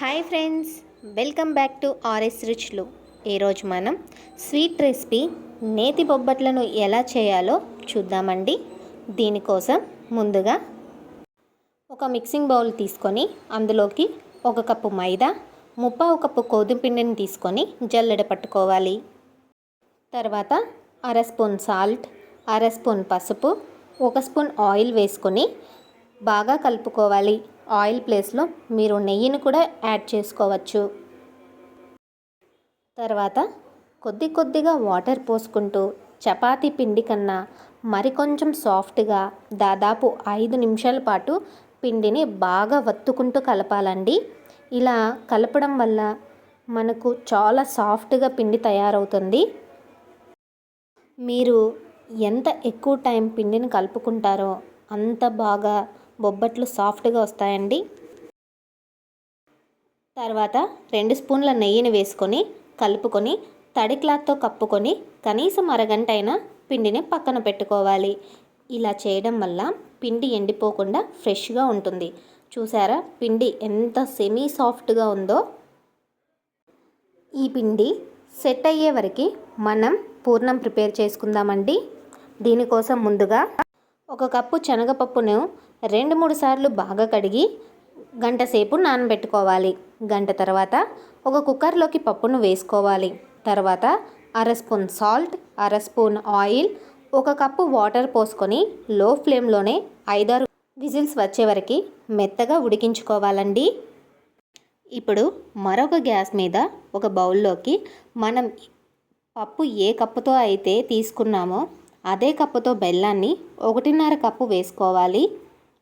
Hi friends welcome back to RS రుచులు ఈరోజు మనం స్వీట్ రెసిపీ నేతి బొబ్బట్లను ఎలా చేయాలో చూద్దామండి. దీనికోసం ముందుగా ఒక మిక్సింగ్ బౌల్ తీసుకొని అందులోకి ఒక కప్పు మైదా ముప్పావు కప్పు గోధుమ పిండిని తీసుకొని జల్లెడ పట్టుకోవాలి. తర్వాత అర స్పూన్ సాల్ట్ అర స్పూన్ పసుపు ఒక స్పూన్ ఆయిల్ వేసుకొని బాగా కలుపుకోవాలి. ఆయిల్ ప్లేస్లో మీరు నెయ్యిని కూడా యాడ్ చేసుకోవచ్చు. తర్వాత కొద్ది కొద్దిగా వాటర్ పోసుకుంటూ చపాతీ పిండి కన్నా మరికొంచెం సాఫ్ట్గా దాదాపు ఐదు నిమిషాల పాటు పిండిని బాగా వత్తుకుంటూ కలపాలండి. ఇలా కలపడం వల్ల మనకు చాలా సాఫ్ట్గా పిండి తయారవుతుంది. మీరు ఎంత ఎక్కువ టైం పిండిని కలుపుకుంటారో అంత బాగా బొబ్బట్లు సాఫ్ట్గా వస్తాయండి. తర్వాత రెండు స్పూన్ల నెయ్యిని వేసుకొని కలుపుకొని తడి క్లాత్తో కప్పుకొని కనీసం అరగంట అయినా పిండిని పక్కన పెట్టుకోవాలి. ఇలా చేయడం వల్ల పిండి ఎండిపోకుండా ఫ్రెష్గా ఉంటుంది. చూసారా? పిండి ఎంత సెమీ సాఫ్ట్గా ఉందో. ఈ పిండి సెట్ అయ్యే వరకు మనం పూర్ణం ప్రిపేర్ చేసుకుందామండి. దీనికోసం ముందుగా ఒక కప్పు శనగపప్పును రెండు మూడు సార్లు బాగా కడిగి గంట సేపు నానబెట్టుకోవాలి. గంట తర్వాత ఒక కుక్కర్లోకి పప్పును వేసుకోవాలి. తర్వాత అర స్పూన్ సాల్ట్ అర స్పూన్ ఆయిల్ ఒక కప్పు వాటర్ పోసుకొని లో ఫ్లేమ్లోనే ఐదారు విజిల్స్ వచ్చే వరకు మెత్తగా ఉడికించుకోవాలండి. ఇప్పుడు మరొక గ్యాస్ మీద ఒక బౌల్లోకి మనం పప్పు ఏ కప్పుతో అయితే తీసుకున్నామో అదే కప్పుతో బెల్లాన్ని ఒకటిన్నర కప్పు వేసుకోవాలి.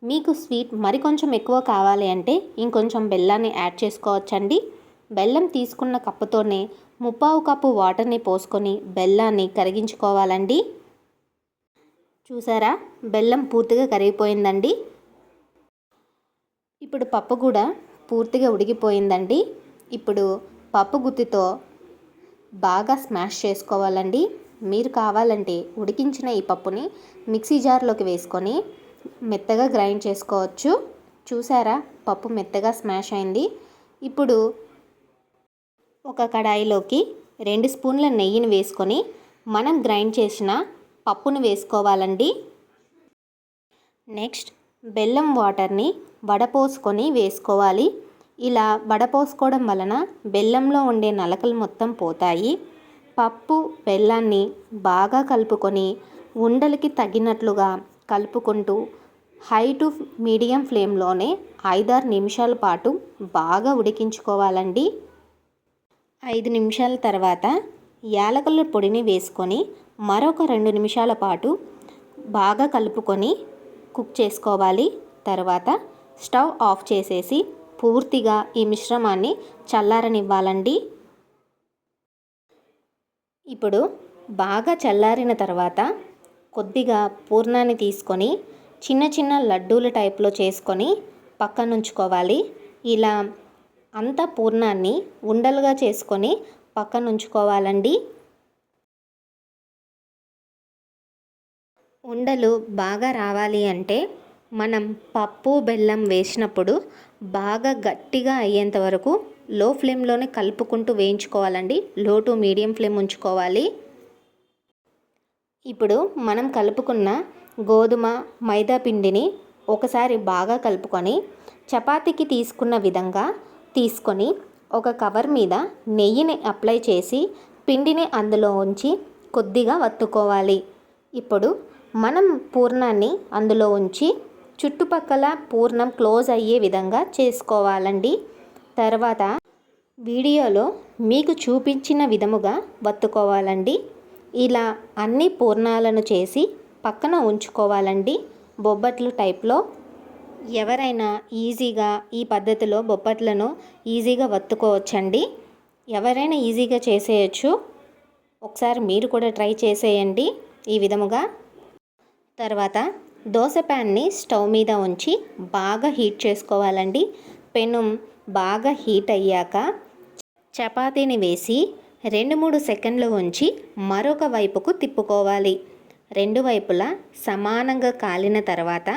మీకు స్వీట్ మరికొంచెం ఎక్కువ కావాలి అంటే ఇంకొంచెం బెల్లాన్ని యాడ్ చేసుకోవచ్చండి. బెల్లం తీసుకున్న కప్పుతోనే ముప్పావు కప్పు వాటర్ని పోసుకొని బెల్లాన్ని కరిగించుకోవాలండి. చూసారా? బెల్లం పూర్తిగా కరిగిపోయిందండి. ఇప్పుడు పప్పు కూడా పూర్తిగా ఉడికిపోయిందండి. ఇప్పుడు పప్పు గుత్తితో బాగా స్మాష్ చేసుకోవాలండి. మీరు కావాలంటే ఉడికించిన ఈ పప్పుని మిక్సీ జార్లోకి వేసుకొని మెత్తగా గ్రైండ్ చేసుకోవచ్చు. చూసారా? పప్పు మెత్తగా స్మాష్ అయింది. ఇప్పుడు ఒక కడాయిలోకి రెండు స్పూన్ల నెయ్యిని వేసుకొని మనం గ్రైండ్ చేసిన పప్పును వేసుకోవాలండి. నెక్స్ట్ బెల్లం వాటర్ని వడపోసుకొని వేసుకోవాలి. ఇలా వడపోసుకోవడం వలన బెల్లంలో ఉండే నలకలు మొత్తం పోతాయి. పప్పు బెల్లాన్ని బాగా కలుపుకొని ఉండలకి తగినట్లుగా కలుపుకుంటూ హై టు మీడియం ఫ్లేమ్లోనే ఐదారు నిమిషాల పాటు బాగా ఉడికించుకోవాలండి. ఐదు నిమిషాల తర్వాత యాలకుల పొడిని వేసుకొని మరొక రెండు నిమిషాల పాటు బాగా కలుపుకొని కుక్ చేసుకోవాలి. తర్వాత స్టవ్ ఆఫ్ చేసేసి పూర్తిగా ఈ మిశ్రమాన్ని చల్లారనివ్వాలండి. ఇప్పుడు బాగా చల్లారిన తర్వాత కొద్దిగా పూర్ణాన్ని తీసుకొని చిన్న చిన్న లడ్డూల టైప్లో చేసుకొని పక్కనుంచుకోవాలి ఇలా అంత పూర్ణాన్ని ఉండలుగా చేసుకొని పక్కనుంచుకోవాలండి ఉండలు బాగా రావాలి అంటే మనం పప్పు బెల్లం వేసినప్పుడు బాగా గట్టిగా అయ్యేంత వరకు లో ఫ్లేమ్లోనే కలుపుకుంటూ వేయించుకోవాలండి. లో టు మీడియం ఫ్లేమ్ ఉంచుకోవాలి. ఇప్పుడు మనం కలుపుకున్న గోధుమ మైదా పిండిని ఒకసారి బాగా కలుపుకొని చపాతీకి తీసుకున్న విధంగా తీసుకొని ఒక కవర్ మీద నెయ్యిని అప్లై చేసి పిండిని అందులో ఉంచి కొద్దిగా వత్తుకోవాలి. ఇప్పుడు మనం పూర్ణాన్ని అందులో ఉంచి చుట్టుపక్కల పూర్ణం క్లోజ్ అయ్యే విధంగా చేసుకోవాలండి. తర్వాత వీడియోలో మీకు చూపించిన విధముగా వత్తుకోవాలండి. ఇలా అన్ని పూర్ణాలను చేసి పక్కన ఉంచుకోవాలండి. బొబ్బట్లు టైప్లో. ఎవరైనా ఈజీగా ఈ పద్ధతిలో బొబ్బట్లను ఈజీగా వత్తుకోవచ్చండి. ఎవరైనా ఈజీగా చేసేయచ్చు. ఒకసారి మీరు కూడా ట్రై చేసేయండి ఈ విధముగా. తర్వాత దోశ ప్యాన్ని స్టవ్ మీద ఉంచి బాగా హీట్ చేసుకోవాలండి. పెనం బాగా హీట్ అయ్యాక చపాతీని వేసి రెండు మూడు సెకండ్లు ఉంచి మరొక వైపుకు తిప్పుకోవాలి. రెండు వైపులా సమానంగా కాలిన తర్వాత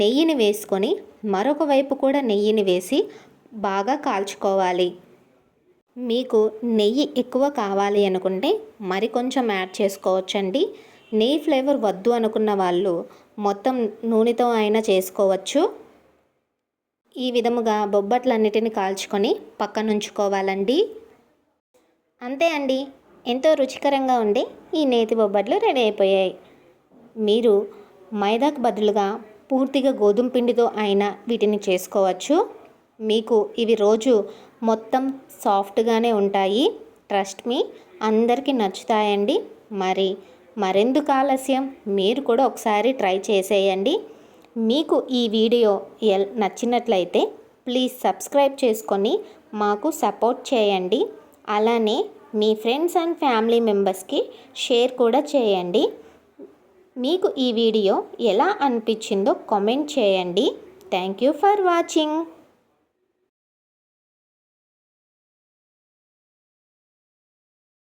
నెయ్యిని వేసుకొని మరొక వైపు కూడా నెయ్యిని వేసి బాగా కాల్చుకోవాలి. మీకు నెయ్యి ఎక్కువ కావాలి అనుకుంటే మరి కొంచెం యాడ్ చేసుకోవచ్చండి. నెయ్యి ఫ్లేవర్ వద్దు అనుకున్న వాళ్ళు మొత్తం నూనెతో అయినా చేసుకోవచ్చు. ఈ విధముగా బొబ్బట్లన్నిటిని కాల్చుకొని పక్కన ఉంచుకోవాలండి అంతే అండి. ఎంతో రుచికరంగా ఉండే ఈ నేతి బొబ్బట్లు రెడీ అయిపోయాయి. మీరు మైదాకు బదులుగా పూర్తిగా గోధుమ పిండితో అయినా వీటిని చేసుకోవచ్చు. మీకు ఇవి రోజు మొత్తం సాఫ్ట్గానే ఉంటాయి. ట్రస్ట్ మీ అందరికీ నచ్చుతాయండి. మరి మరెందుకు ఆలస్యం? మీరు కూడా ఒకసారి ట్రై చేసేయండి. మీకు ఈ వీడియో ఎల్ నచ్చినట్లయితే ప్లీజ్ సబ్స్క్రైబ్ చేసుకొని మాకు సపోర్ట్ చేయండి. అలానే మీ ఫ్రెండ్స్ అండ్ ఫ్యామిలీ మెంబర్స్కి షేర్ కూడా చేయండి. మీకు ఈ వీడియో ఎలా అనిపించిందో కామెంట్ చేయండి. Thank you for watching.